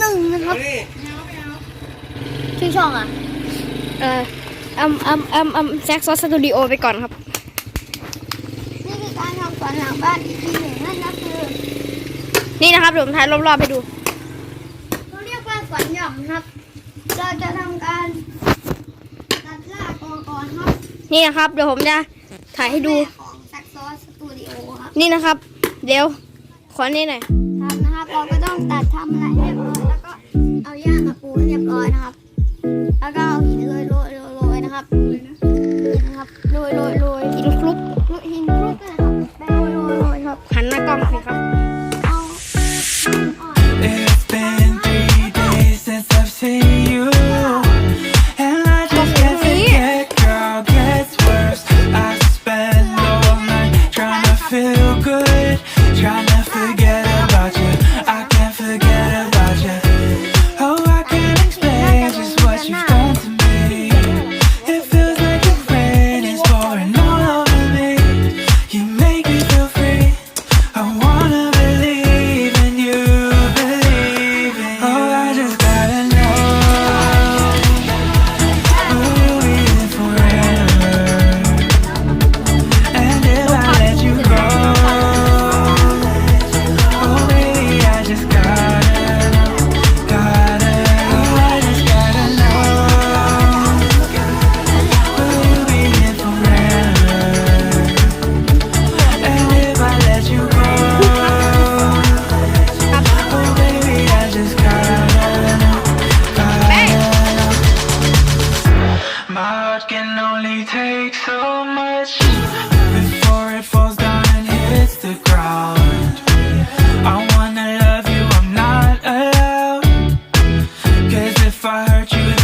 หนึ่งนะครับชื่อช่องอะ เอ่ออัมอัมอัมอัมแจ็คซอสสตูดิโอไปก่อนครับ นี่คือการทำสวนหลังบ้าน EP หนึ่งนั่นก็คือ นี่นะครับเดี๋ยวผมถ่ายรอบๆให้ดูเขาเรียกว่าสวนหย่อมครับ เราจะทำการตัดรากออกก่อนครับนี่นะครับ เดี๋ยวผมจะถ่ายให้ดู แม่ของซักซอสสตูดิโอครับ นี่นะครับ เดี๋ยว ขอนี่หน่อย ร้อยนะครับ แล้วก็เอาหินโรย if I hurt you,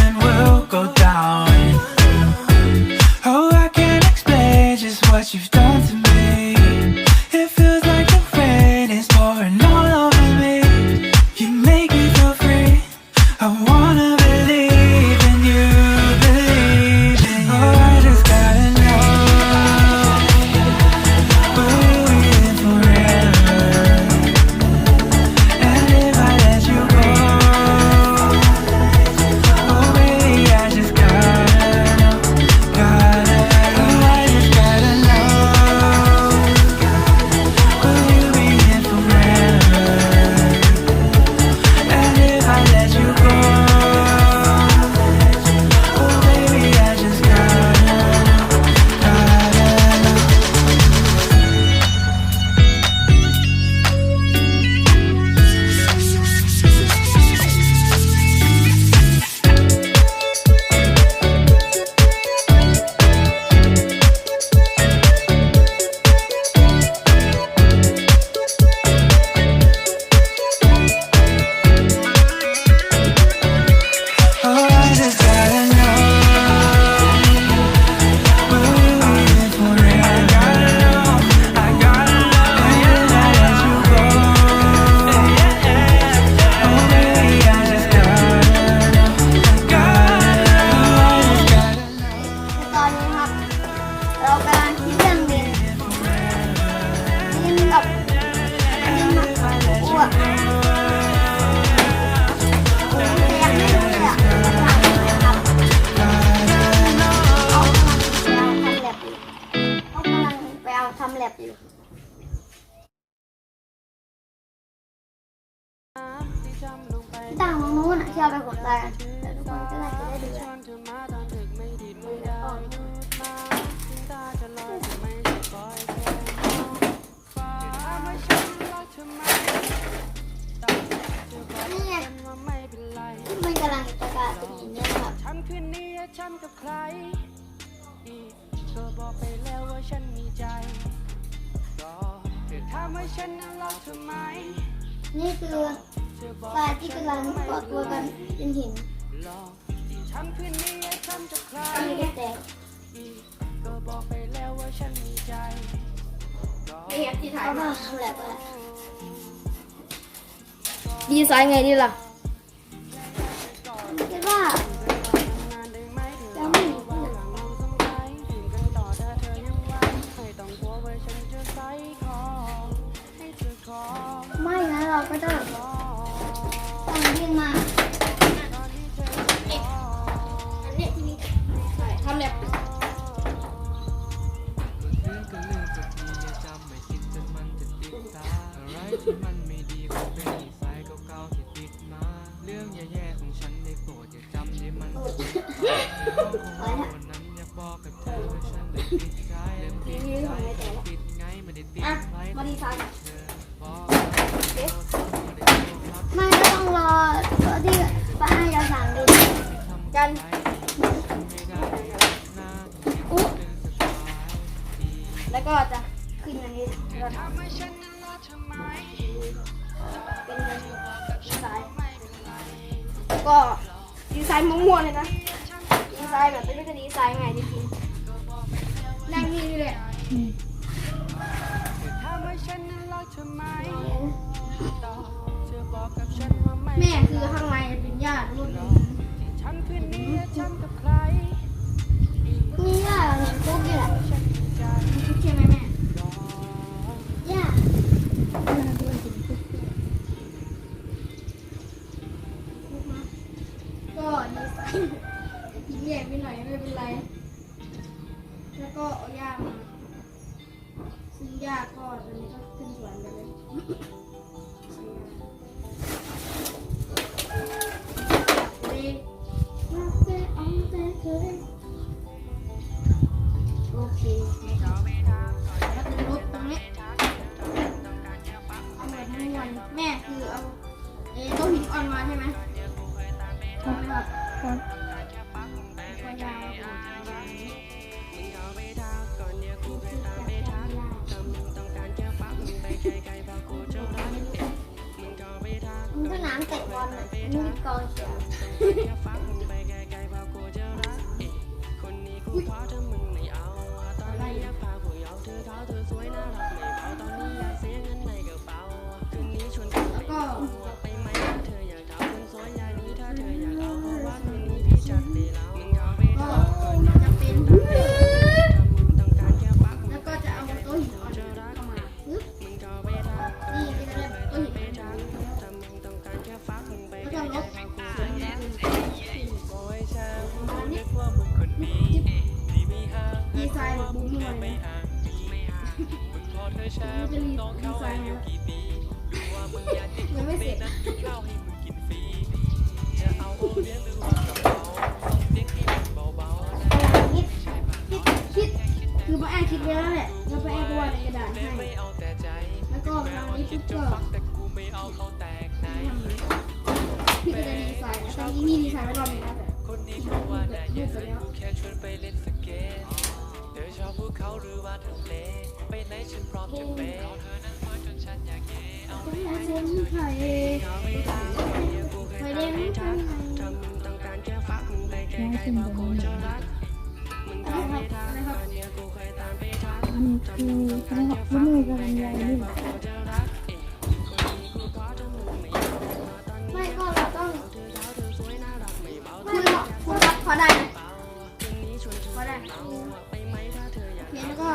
กันแต่ทุกคนก็น่าจะได้ดูแหละนี่ไงที่มันกำลังประกาศเป็นหินเนี่ยนะครับฉันคืนนี้ฉันกับใครอีกก็บอกไปแล้วว่าฉันมีใจก็เธอถามว่าฉันนั้นรักเธอไมนี่คือ เธอบอกปลาที่กำลังก่อตัวกันเป็นหินอกฉันคืนนี้ก็แตกอีกก็บอกไปแล้วว่าฉันมีใจก็เขามาทำแลบอะไรดีไซน์ไงดีล่ะคิดว่าได้ไหมเธอยังไม่มีว่าหลังเรากันต่อถ้าเธอยั เป็นนิสัยเก่าๆที่ติดมา เรื่องแย่ๆของฉันได้โปรดอย่าจำได้มันจะติดตาในห้องของเราวันนั้นอยากบอกกับเธอว่าฉันได้ติดใจเริ่มติดใจติดไงไม่ได้ติดไว้ ดีไซน์มั่วๆเลยนะ ดีไซน์แบบไม่รู้จะดีไซน์ไงจริงๆนั่งนี่นี่แหละทำให้ฉันนั้นรักเธอไหมต่อเธอบอกกับฉันว่าไม่แม่คือข้างในเป็นญาติรุ่นฉันคืนนี้ฉันกับใครนี่ แล้วก็เอาย่ามาซื้อย่าก็ตอนนี้ก็ขึ้นสวนไปเลย มันสนาม นี้อันนี้ดีไซน์แบบบุ้มเลยนะมันจะมีดีไซน์นะยังไม่เสร็จคิดคิดคือป้าแอนคิดไว้แล้วแหละแล้วป้าแอนก็วาดในกระดาษให้แล้วก็ทางนี้ปุ๊บก็ ตอนนี้พี่ดีไซน์ไว้รอบนึงนะแต่คนนี้เขาว่าน่าเย็นเสร็จแล้วกูแค่ชวนไปเล่นสเก็ตเธอชอบภูเขาหรือว่าทะเลไปไหนฉันพร้อมจะไปเอาเธอนั้นสวยจนฉันอยากเย่เอาต้องมาเซ็นไข่ไข่แดงไม่ใช่ไข่ไม่ พอได้ไหมพอได้เขียนแล้วก็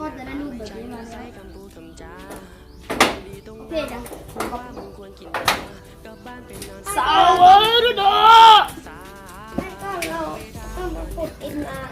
ก็จะได้รูปแบบนี้มาแล้วโอเคจ้ะสาวเออดูดูไม่ก็เราต้องกดเอ็นอา